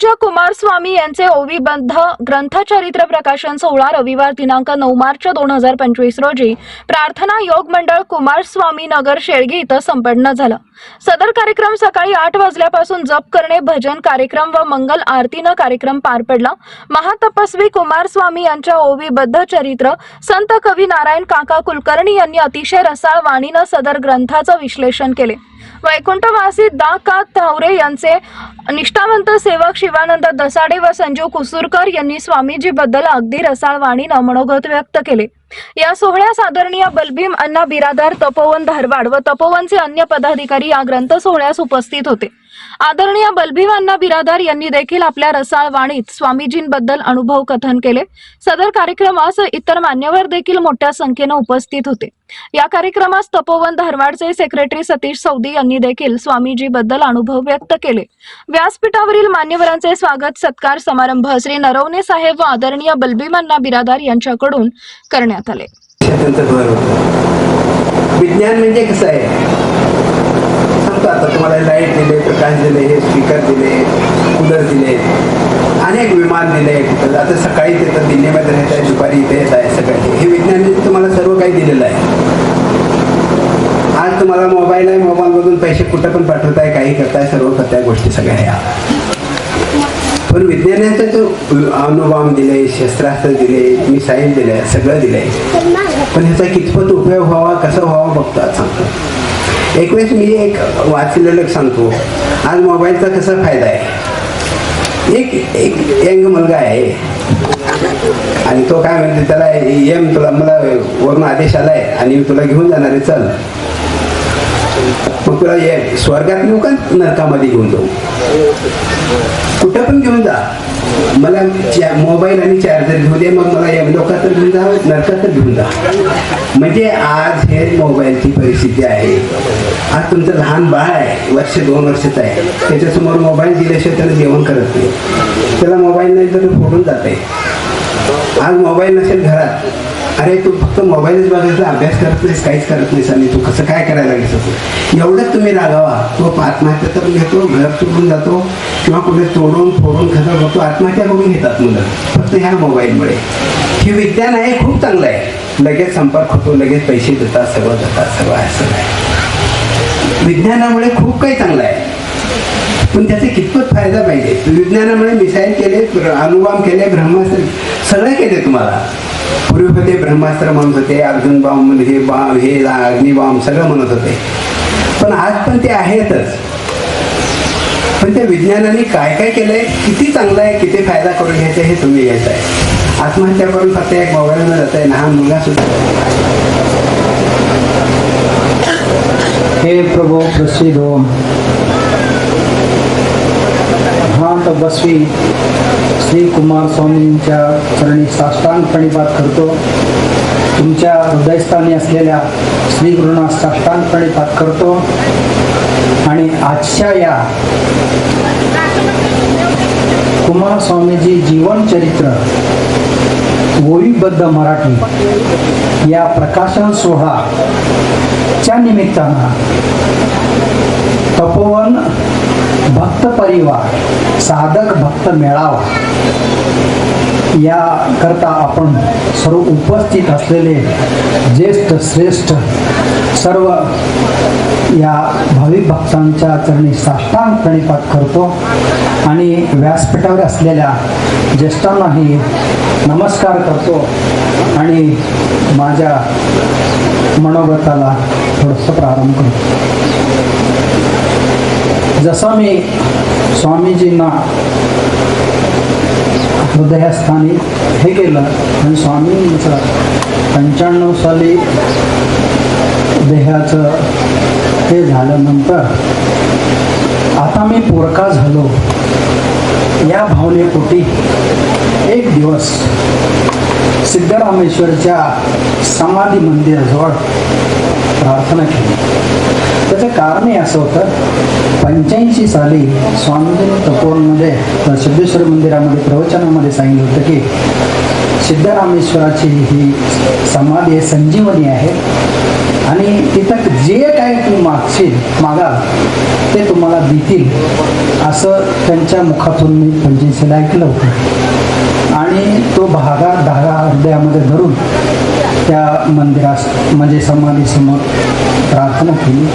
पूज्य कुमारस्वामी यांचे ओवीबद्ध ग्रंथचरित्र प्रकाशन सोहळा रविवार दिनांक नऊ मार्च दोन हजार पंचवीस रोजी प्रार्थना योग मंडळ कुमारस्वामी नगर शेळगी इथं संपन्न झालं. सदर कार्यक्रम सकाळी आठ वाजल्यापासून जप करणे भजन कार्यक्रम व मंगल आरतीनं कार्यक्रम पार पडला. महातपस्वी कुमारस्वामी यांच्या ओवीबद्ध चरित्र संत कवी नारायण काका कुलकर्णी यांनी अतिशय रसाळ वाणीनं सदर ग्रंथाचं विश्लेषण केले. वैकुंठवासी दा का तावरे यांचे निष्ठावंत सेवक शिवानंद दसाडे व संजीव कुसुरकर यांनी स्वामीजीबद्दल अगदी रसाळ वाणीनं मनोगत व्यक्त केले. या सोहळ्यास आदरणीय बलभीम अण्णा बिरादार तपोवन धारवाड व तपोवनचे अन्य पदाधिकारी या ग्रंथ सोहळ्यास उपस्थित होते. आदरणीय बलभिवांना बिरादार यांनी देखील आपल्या रसाळ वाणीत स्वामीजींबद्दल अनुभव कथन केले. सदर कार्यक्रमास इतर मान्यवर देखील मोठ्या संख्येनं उपस्थित होते. या कार्यक्रमास तपोवन धारवाडचे सेक्रेटरी सतीश सौदी यांनी देखील स्वामीजीबद्दल अनुभव व्यक्त केले. व्यासपीठावरील मान्यवरांचे स्वागत सत्कार समारंभ श्री नरवणे साहेब व आदरणीय बलभीमांना बिरादार यांच्याकडून करण्यात आले. विज्ञान म्हणजे कसं आहे? सांगतो आता तुम्हाला लाइट दिले प्रकाश दिले हे स्पीकर दिले कूलर दिले अनेक विमान दिले. आता सकाळी तिथं दिल्लीमध्ये राहत आहे दुपारी इथे येत आहे सगळं. हे विज्ञान तुम्हाला सर्व काही दिलेलं आहे. आज तुम्हाला मोबाईल आहे मोबाईलमधून पैसे कुठं पण पाठवताय काही करताय सर्व करताय गोष्टी सगळ्या ह्या. पण विज्ञानाचा जो अणुबॉम्ब दिले शस्त्रास्त्र दिले मिसाईल दिले सगळं दिलंय पण ह्याचा कितपत उपयोग व्हावा कसा व्हावा बघतो आज सांगतो एकवेळेस मी एक वाचलेलं सांगतो. आज मोबाईलचा कसा फायदा आहे? एक एक यंग मुलगा आहे. आणि तो काय म्हणते त्याला एम तुला मला वरून आदेश आलाय आणि मी तुला घेऊन जाणार आहे चल. मग तुला ये स्वर्गात येऊ का नरकामध्ये घेऊन जाऊ? कुठं पण घेऊन जा. मला मोबाईल आणि चार्जर घेऊ दे मग मला यमलोकात घेऊन जा नरकात तर घेऊन जा. म्हणजे आज हे मोबाईलची परिस्थिती आहे. आज तुमचं लहान बाळ आहे वर्ष दोन वर्षाचं आहे. त्याच्यासमोर मोबाईल दिल्याशिवाय त्याला जेवण करत नाही. त्याला मोबाईल नाही तर तो फोडून जाते आज मोबाईल नसेल घरात अरे तू फक्त मोबाईलच बघायचा अभ्यास करत नाहीस काहीच करत नाहीस आणि तू कसं काय करायला लागेल एवढंच तुम्ही रागावा. तो आत्महत्या तर घेतो घर तुटून जातो किंवा कुठे तोडून फोडून खतर होतो आत्महत्या करून घेतात मुलं. फक्त ह्या मोबाईलमुळे. हे विज्ञान आहे खूप चांगलं आहे. लगेच संपर्क होतो लगेच पैसे देतात सगळं देतात सगळं असं आहे. विज्ञानामुळे खूप काही चांगलं आहे. पण त्याचे कितपत फायदा पाहिजे? विज्ञानामुळे मिसाईल केले ब्र- अणुबॉम्ब केले ब्रह्मास्त्र सगळे केले तुम्हाला. पूर्वी होते ब्रह्मास्त्र म्हणत होते अर्जुन बॉम्ब हे बॉम्ब हे अग्निबॉम्ब सगळं म्हणत होते. पण आज पण ते आहेतच. पण त्या विज्ञानाने काय काय केलंय किती चांगलं आहे किती फायदा करून घ्यायचा हे तुम्ही घ्यायचं आहे आत्महत्या करून फक्त एक मोबाईलनं जात आहे लहान मुलगा सुद्धा. हे प्रभो प्रसिद्ध. हो हा श्री कुमार स्वामींच्या चरणी साष्टांग प्रणिपात करतो. तुमच्या हृदयस्थानी असलेल्या श्री गुरुना साष्टांग प्रणिपात करतो. आणि आजच्या या कुमार स्वामीजी जीवन चरित्र ओळीबद्ध मराठी या प्रकाशन सोहळा च्या निमित्तानं तपोवन भक्त परिवार साधक भक्त मेळावा या करता आपण सर्व उपस्थित असलेले ज्येष्ठ श्रेष्ठ सर्व या भाविक भक्तांच्या चरणी साष्टांग प्रणिपात करतो. आणि व्यासपीठावर असलेल्या ज्येष्ठांनाही नमस्कार करतो. आणि माझ्या मनोगताला थोडंसं प्रारंभ करतो. जसं मी स्वामीजींना हृदयस्थानी हे केलं. आणि स्वामींचं पंच्याण्णव साली देहाचं हे झाल्यानंतर आता मी पोरका झालो. या भावनेपोटी एक दिवस सिद्धरामेश्वरच्या समाधी मंदिराजवळ प्रार्थना केली. त्याचं कारणही असं होतं पंच्याऐंशी साली स्वामीजींनी तपोवनमध्ये सिद्धेश्वर मंदिरामध्ये प्रवचनामध्ये सांगितलं होतं की सिद्धरामेश्वराची ही समाधी आहे संजीवनी आहे आणि तिथं जे काय तू मागशील मागाल ते तुम्हाला देतील असं त्यांच्या मुखातून मी पंच्याऐंशीला ऐकलं होतं. आणि तो भागा धागा हृदयामध्ये धरून त्या मंदिरास म्हणजे समाधीसमोर प्रार्थना केली.